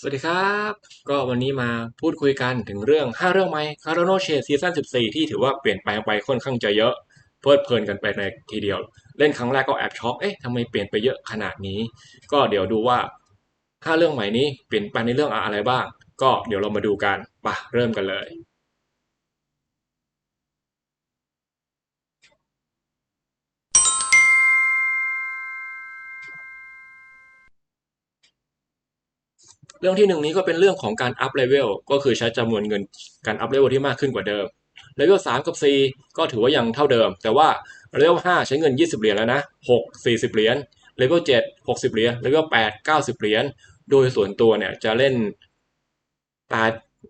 สวัสดีครับ ก็วันนี้มาพูดคุยกันถึงเรื่อง 5 เรื่องไหมคาร์โนเชซีซั่น14 ที่ถือว่าเปลี่ยนแปลงไปค่อนข้างจะเยอะ เพลิดเพลินกันไปในทีเดียว เล่นครั้งแรกก็แอบช็อกเอ๊ะทำไมเปลี่ยนไปเยอะขนาดนี้ ก็เดี๋ยวดูว่า 5 เรื่องใหม่นี้เปลี่ยนไปในเรื่องอะไรบ้าง ก็เดี๋ยวเรามาดูกันปะเริ่มกันเลย เรื่องที่หนึ่งนี้ก็เป็นเรื่องของการอัพเลเวลก็คือใช้จำนวนเงินการอัพเลเวลที่มากขึ้นกว่าเดิมเลเวลสามกับสี่ก็ถือว่ายังเท่าเดิม แต่ว่าเลเวลห้าใช้เงิน 20 เหรียญแล้วนะหกสี่สิบเหรียญเลเวลเจ็ดหกสิบเหรียญเลเวลแปดเก้าสิบเหรียญโดยส่วนตัวเนี่ยจะเล่นตา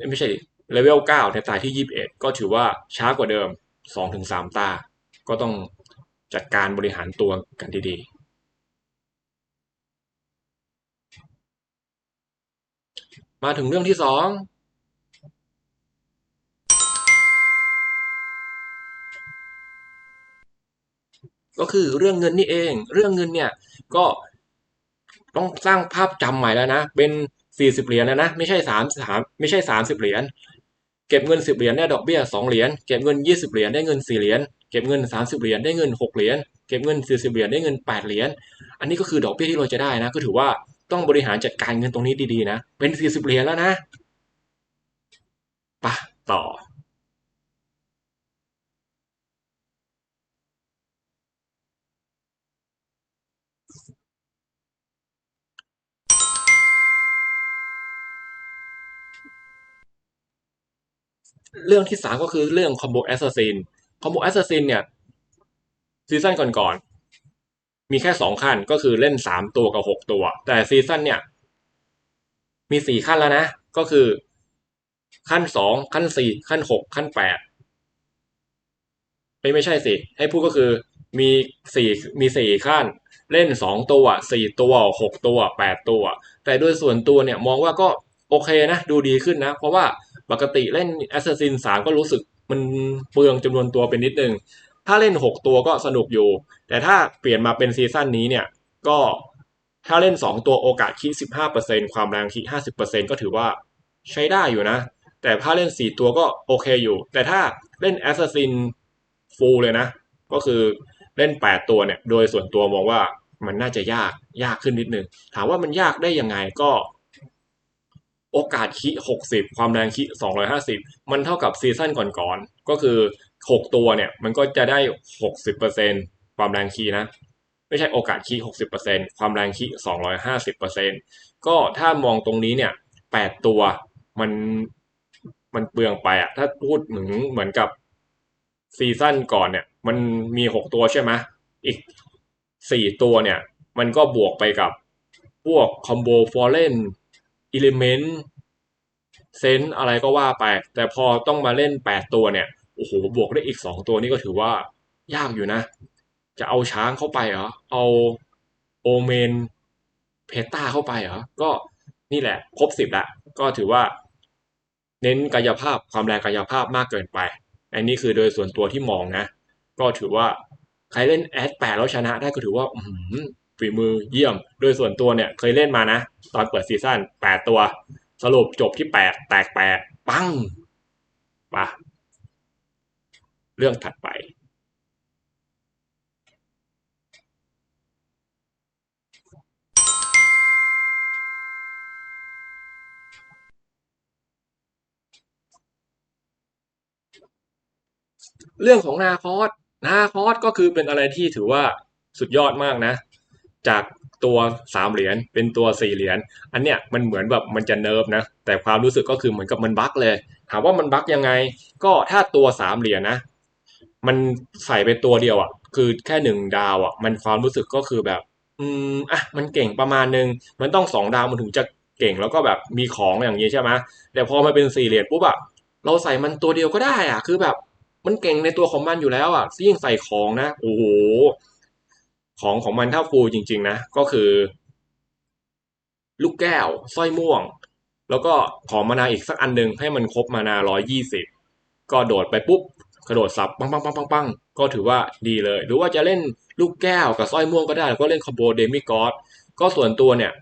ไม่ใช่เลเวลเก้าในตาที่ยี่สิบเอ็ดก็ถือว่าช้ากว่าเดิมสองถึงสามตา ก็ต้องจัดการบริหารตัวกันดีๆ มาถึงเรื่องที่สองก็คือเรื่องเงินนี่เอง เรื่องเงินเนี่ยก็ต้องสร้างภาพจำใหม่แล้วนะ เป็นสี่สิบเหรียญนะนะ ไม่ใช่สามสามไม่ใช่สามสิบเหรียญ เก็บเงินสิบเหรียญได้ดอกเบี้ยสองเหรียญ เก็บเงินยี่สิบเหรียญได้เงินสี่เหรียญ เก็บเงินสามสิบเหรียญได้เงินหกเหรียญ เก็บเงินสี่สิบเหรียญได้เงินแปดเหรียญ อันนี้ก็คือดอกเบี้ยที่เราจะได้นะ ก็ถือว่า ต้องบริหารจัดการเงินตรงนี้ดีๆนะ เป็นสี่สิบเหรียญแล้วนะปะต่อ เรื่องที่สามก็คือเรื่องคอมโบแอสซัสซินคอมโบแอสซัสซินเนี่ยซีซั่นก่อนๆ มีแค่สองขั้นก็คือเล่นสามตัวกับหกตัว แต่ซีซั่นเนี่ย มีสี่ขั้นแล้วนะ ก็คือ ขั้นสองขั้นสี่ขั้นหกขั้นแปดไม่ไม่ใช่สิ ให้พูดก็คือมีสี่มีสี่ขั้น เล่นสองตัวสี่ตัวหกตัวแปดตัว แต่โดยส่วนตัวเนี่ยมองว่าก็โอเคนะ ดูดีขึ้นนะ เพราะว่าปกติเล่น Assassin 3 ก็รู้สึกมันเปลืองจำนวนตัวเป็นนิดนึง ถ้าเล่น 6 ตัวก็สนุกอยู่ แต่ถ้าเปลี่ยนมาเป็นซีซั่นนี้เนี่ยก็ถ้าเล่น 2 ตัวโอกาสคิด15%ความแรงคิด50%ก็ถือว่าใช้ได้อยู่นะ แต่ถ้าเล่น 4 ตัวก็โอเคอยู่ แต่ถ้าเล่น Assassin Full เลยนะ ก็คือเล่น 8 ตัวเนี่ยโดยส่วนตัวมองว่ามันน่าจะยากยากขึ้นนิดนึง ถามว่ามันยากได้ยังไงก็ โอกาสคิหกสิบความแรงคิสองร้อยห้าสิบมันเท่ากับซีซั่นก่อนๆก็คือ หกตัวเนี่ย มันก็จะได้หกสิบเปอร์เซ็นความแรงคีนะ ไม่ใช่โอกาสคีหกสิบเปอร์เซ็นความแรงคีสองร้อยห้าสิบเปอร์เซ็นก็ถ้ามองตรงนี้เนี่ยแปดตัวมันมันเปลืองไปอะถ้าพูดเหมือนเหมือนกับซีซั่นก่อนเนี่ย มันมีหกตัวใช่ไหมอีกสี่ตัวเนี่ย มันก็บวกไปกับพวกคอมโบฟอร์เรนอิเลเมนต์เซนอะไรก็ว่าไป แต่พอต้องมาเล่นแปดตัวเนี่ย โอ้โหบวกได้อีกสองตัวนี่ก็ถือว่ายากอยู่นะ จะเอาช้างเข้าไปเหรอเอาโอเมนเพต้าเข้าไปเหรอก็นี่แหละ ครบสิบละก็ถือว่า เน้นกายภาพความแรงกายภาพมากเกินไป อันนี้คือโดยส่วนตัวที่มองนะ ก็ถือว่าใครเล่นแอดแปดแล้วชนะได้ก็ถือว่าฝีมือเยี่ยม โดยส่วนตัวเนี่ยเคยเล่นมานะ ตอนเปิดซีซั่นแปดตัว สรุปจบที่แปดแตกแปดปังปะ เรื่องถัดไปเรื่องของนาคอสนาคอสก็คือเป็นอะไรที่ถือว่าสุดยอดมากนะ จากตัวสามเหรียญเป็นตัวสี่เหรียญอันเนี้ยมันเหมือนแบบมันจะเนิร์ฟนะ แต่ความรู้สึกก็คือเหมือนกับมันบั๊กเลย ถามว่ามันบั๊กยังไง ก็ถ้าตัวสามเหรียญนะ มันใส่ไปตัวเดียวอะ คือแค่หนึ่งดาวอะ มันความรู้สึกก็คือแบบ อืมอะมันเก่งประมาณนึง มันต้องสองดาวมันถึงจะเก่งแล้วก็แบบมีของอย่างนี้ใช่ไหมแต่พอมาเป็นสี่เหรียญปุ๊บอะเราใส่มันตัวเดียวก็ได้อะ คือแบบ มันเก่งในตัวของมันอยู่แล้วอะยิ่งใส่ของนะโอ้โหของของมันถ้าฟูจริง ๆ นะ ก็คือ ลูกแก้วสร้อยม่วง แล้วก็ขอมานาอีกสักอันหนึ่งให้มันครบมานาร้อยยี่สิบก็โดดไปปุ๊บ กระโดดสับปังปังปังปังปังก็ถือว่าดีเลย หรือว่าจะเล่นลูกแก้วกับสร้อยม่วงก็ได้แล้วก็เล่นคอมโบเดมิกอสก็ส่วนตัวเนี่ย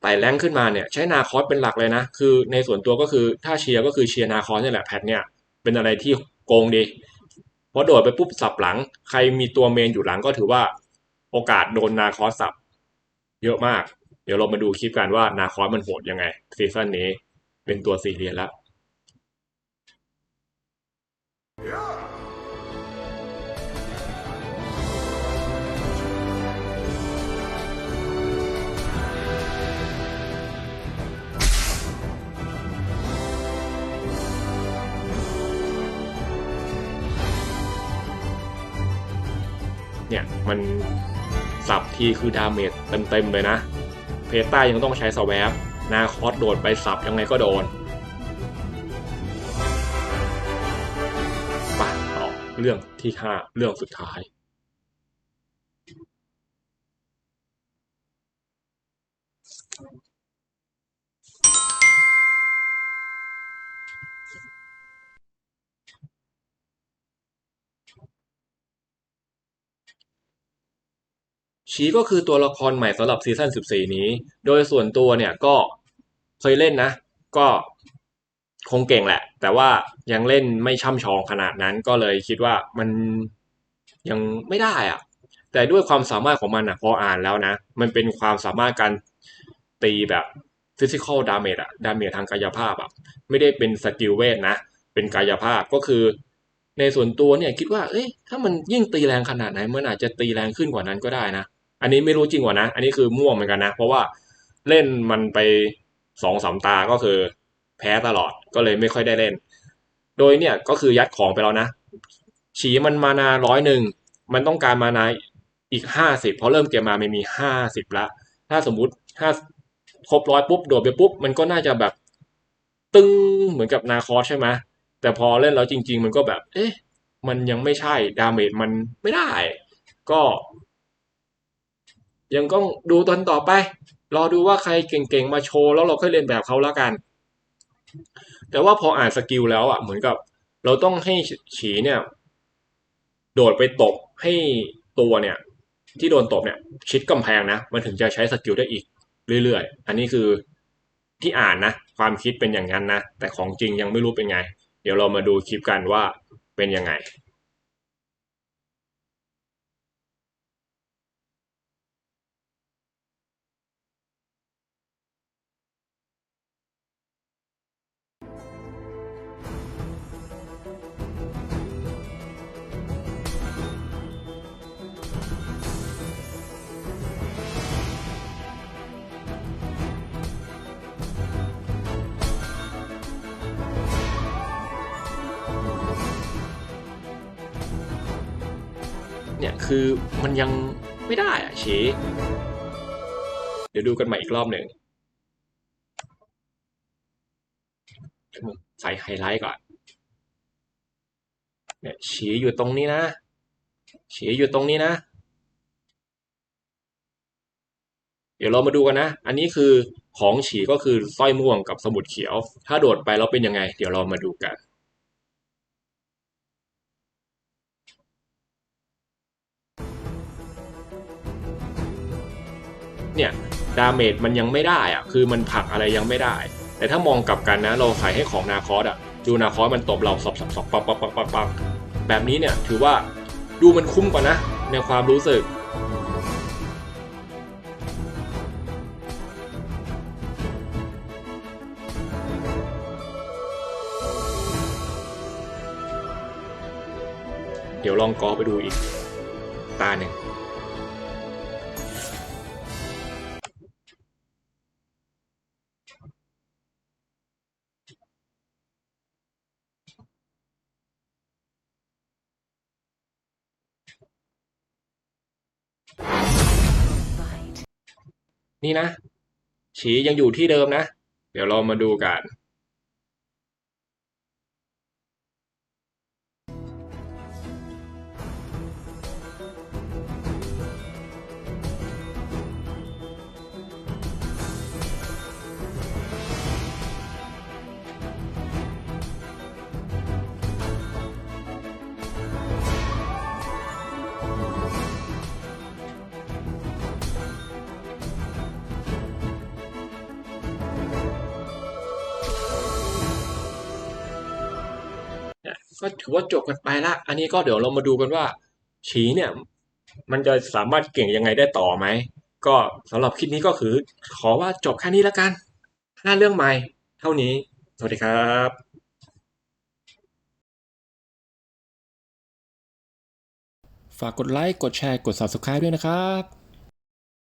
ไต่แรงขึ้นมาเนี่ยใช้นาคอสเป็นหลักเลยนะ คือในส่วนตัวก็คือถ้าเชียร์ก็คือเชียร์นาคอสนี่แหละแพทเนี่ยเป็นอะไรที่โกงดีเพราะโดดไปปุ๊บสับหลัง ใครมีตัวเมนอยู่หลังก็ถือว่าโอกาสโดนนาคอสสับ เยอะมาก เดี๋ยวเรามาดูคลิปกันว่านาคอสมันโหดยังไงซีซั่นนี้เป็นตัวซีเรียสแล้ว เนี่ยมันสับทีคือดาเมจเต็มๆเลยนะ เพต้ายังต้องใช้สวปนาคอสโดดไปสับยังไงก็โดน เรื่องที่ห้าเรื่องสุดท้ายชีก็คือตัวละครใหม่สำหรับซีซั่น14 นี้ โดยส่วนตัวเนี่ยก็เคยเล่นนะ ก็ คงเก่งแหละ แต่ว่ายังเล่นไม่ช่ำชองขนาดนั้นก็เลยคิดว่ามันยังไม่ได้อะแต่ด้วยความสามารถของมันอะพออ่านแล้วนะ มันเป็นความสามารถการตีแบบฟิสิกอลดาเมจอะดาเมจทางกายภาพอะไม่ได้เป็นสกิลเวทนะ เป็นกายภาพก็คือ ในส่วนตัวเนี่ยคิดว่า เอ้ยถ้ามันยิ่งตีแรงขนาดไหนมันอาจจะตีแรงขึ้นกว่านั้นก็ได้นะ อันนี้ไม่รู้จริงกว่านะ อันนี้คือม่วงเหมือนกันนะ เพราะว่าเล่นมันไปสองสามตาก็คือ แพ้ตลอดก็เลยไม่ค่อยได้เล่น โดยเนี่ยก็คือยัดของไปแล้วนะ ฉีมันมานาร้อยหนึ่งมันต้องการมานาอีกห้าสิบเพราะเริ่มเกมมามันมีห้าสิบละถ้าสมมุติถ้าครบร้อยปุ๊บโดดไปปุ๊บมันก็น่าจะแบบ ตึงเหมือนกับนาคอใช่ไหมแต่พอเล่นแล้วจริง ๆ มันก็แบบ เอ๊ะ มันยังไม่ใช่ดาเมจมันไม่ได้ ก็ ยังต้องดูตอนต่อไป รอดูว่าใครเก่งๆมาโชว์แล้วเราค่อยเรียนแบบเขาแล้วกัน แต่ว่าพออ่านสกิลแล้วอะเหมือนกับ เราต้องให้ฉีเนี่ย โดดไปตบให้ตัวเนี่ย ที่โดนตบเนี่ย ชิดกำแพงนะมันถึงจะใช้สกิลได้อีกเรื่อยๆ อันนี้คือที่อ่านนะ ความคิดเป็นอย่างนั้นนะ แต่ของจริงยังไม่รู้เป็นไง เดี๋ยวเรามาดูคลิปกันว่าเป็นยังไง เนี่ยคือมันยังไม่ได้อะเชเดี๋ยวดูกันใหม่อีกรอบหนึ่งใส่ไฮไลท์ก่อนเนี่ยฉีอยู่ตรงนี้นะฉีอยู่ตรงนี้นะ เดี๋ยวเรามาดูกันนะ อันนี้คือของฉีก็คือสร้อยม่วงกับสมุดเขียว ถ้าโดดไปแล้วเป็นยังไง เดี๋ยวเรามาดูกัน เนี่ยดาเมจมันยังไม่ได้อะคือมันผลักอะไรยังไม่ได้ แต่ถ้ามองกลับกันนะเราใส่ให้ของนาคอสอะดูนาคอสมันตบเราสอบสอบสอบปักปักปักปักปักแบบนี้เนี่ยถือว่าดูมันคุ้มกว่านะในความรู้สึกเดี๋ยวลองกอไปดูอีกตาหนึ่ง นี่นะฉียังอยู่ที่เดิมนะ เดี๋ยวเรามาดูกัน ก็ถือว่าจบกันไปละอันนี้ก็เดี๋ยวเรามาดูกันว่า ฉีเนี่ย มันจะสามารถเก่งยังไงได้ต่อไหม ก็สำหรับคลิปนี้ก็คือ ขอว่าจบแค่นี้แล้วกันห้าเรื่องใหม่ เท่านี้ สวัสดีครับฝากกดไลค์ กดแชร์ กด Subscribe ด้วยนะครับ